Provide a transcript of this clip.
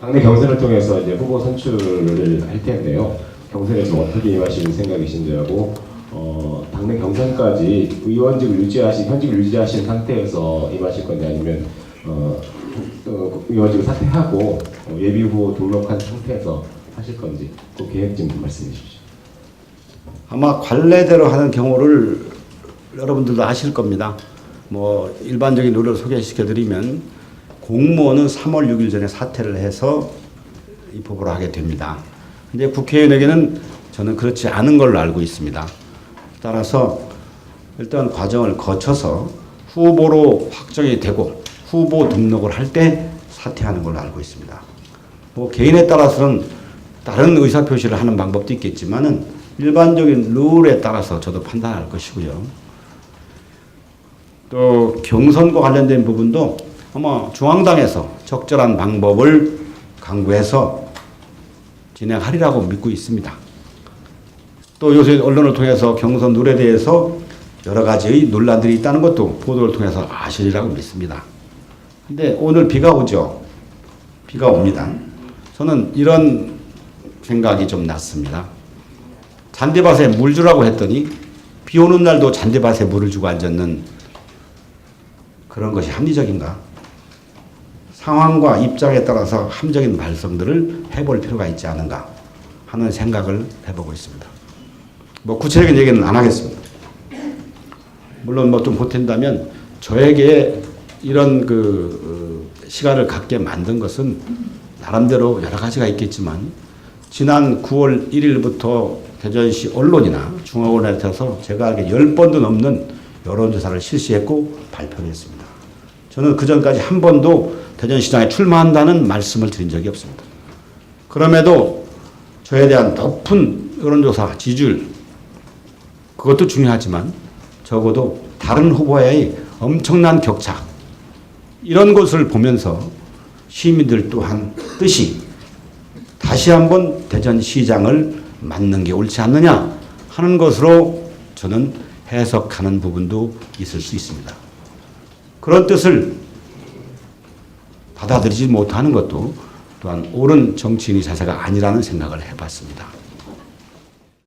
당내 경선을 통해서 이제 후보 선출을 할 텐데요. 경선에 좀 어떻게 임하실 생각이신지 하고 어, 당내 경선까지 의원직을 유지하신 현직을 유지하신 상태에서 임하실 건지 아니면 어, 어, 의원직을 사퇴하고 어, 예비 후보 등록한 상태에서 하실 건지 그 계획 좀 말씀해 주십시오. 아마 관례대로 하는 경우를 여러분들도 아실 겁니다. 뭐 일반적인 룰을 소개시켜 드리면 공무원은 3월 6일 전에 사퇴를 해서 입법을 하게 됩니다. 근데 국회의원에게는 저는 그렇지 않은 걸로 알고 있습니다. 따라서 일단 과정을 거쳐서 후보로 확정이 되고 후보 등록을 할 때 사퇴하는 걸로 알고 있습니다. 뭐 개인에 따라서는 다른 의사 표시를 하는 방법도 있겠지만은 일반적인 룰에 따라서 저도 판단할 것이고요. 또 경선과 관련된 부분도 아마 중앙당에서 적절한 방법을 강구해서 진행하리라고 믿고 있습니다. 또 요새 언론을 통해서 경선 룰에 대해서 여러 가지의 논란들이 있다는 것도 보도를 통해서 아시리라고 믿습니다. 근데 오늘 비가 오죠. 비가 옵니다. 저는 이런 생각이 좀 났습니다. 잔디밭에 물 주라고 했더니 비 오는 날도 잔디밭에 물을 주고 앉았는 그런 것이 합리적인가? 상황과 입장에 따라서 합리적인 발성들을 해볼 필요가 있지 않은가 하는 생각을 해보고 있습니다. 뭐 구체적인 얘기는 안 하겠습니다. 물론 뭐 좀 보탠다면 저에게 이런 그 어, 시간을 갖게 만든 것은 나름대로 여러 가지가 있겠지만 지난 9월 1일부터 대전시 언론이나 중앙원에 통해서 제가 알기에 10번도 넘는 여론조사를 실시했고 발표를 했습니다. 저는 그 전까지 한 번도 대전시장에 출마한다는 말씀을 드린 적이 없습니다. 그럼에도 저에 대한 높은 여론조사 지지율 그것도 중요하지만 적어도 다른 후보와의 엄청난 격차 이런 것을 보면서 시민들 또한 뜻이 다시 한번 대전시장을 맡는 게 옳지 않느냐 하는 것으로 저는 해석하는 부분도 있을 수 있습니다. 그런 뜻을 받아들이지 못하는 것도 또한 옳은 정치인의 자세가 아니라는 생각을 해봤습니다.